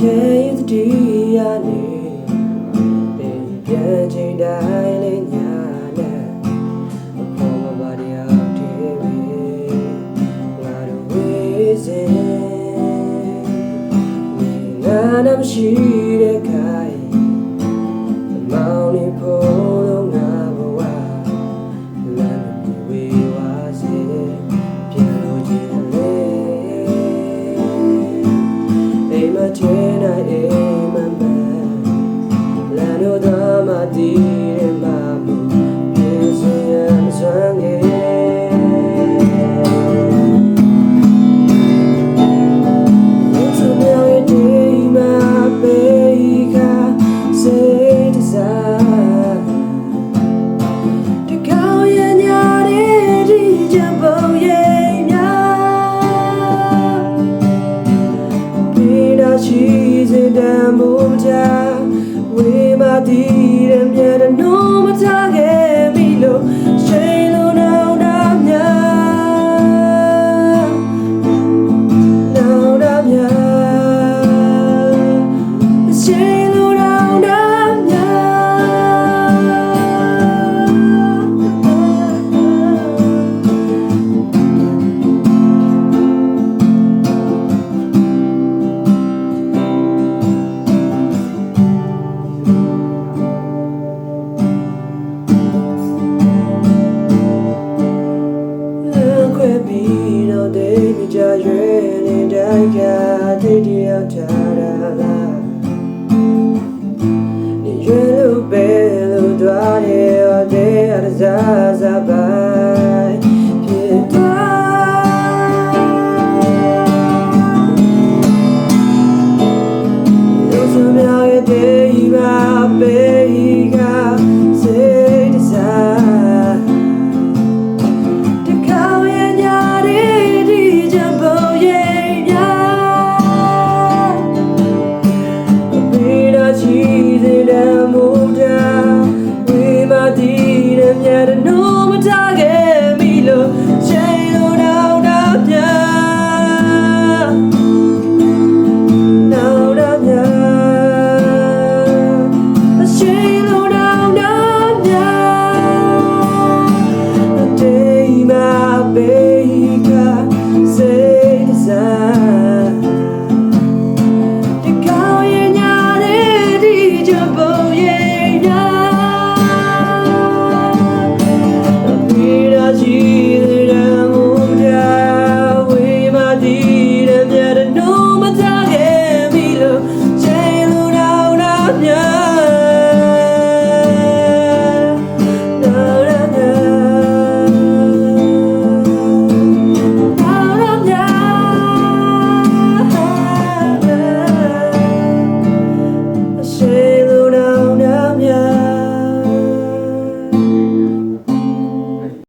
ခဲ့ရတဲ့ရနေတဲ့ပြန်ချင်တိုင်းလည်းညာနဲ့အဖို့မပါတယောက်တည်းပဲငါတို့ဝေးစင်ငါနာမရှိတဲ့ခိုင် ti. the radio died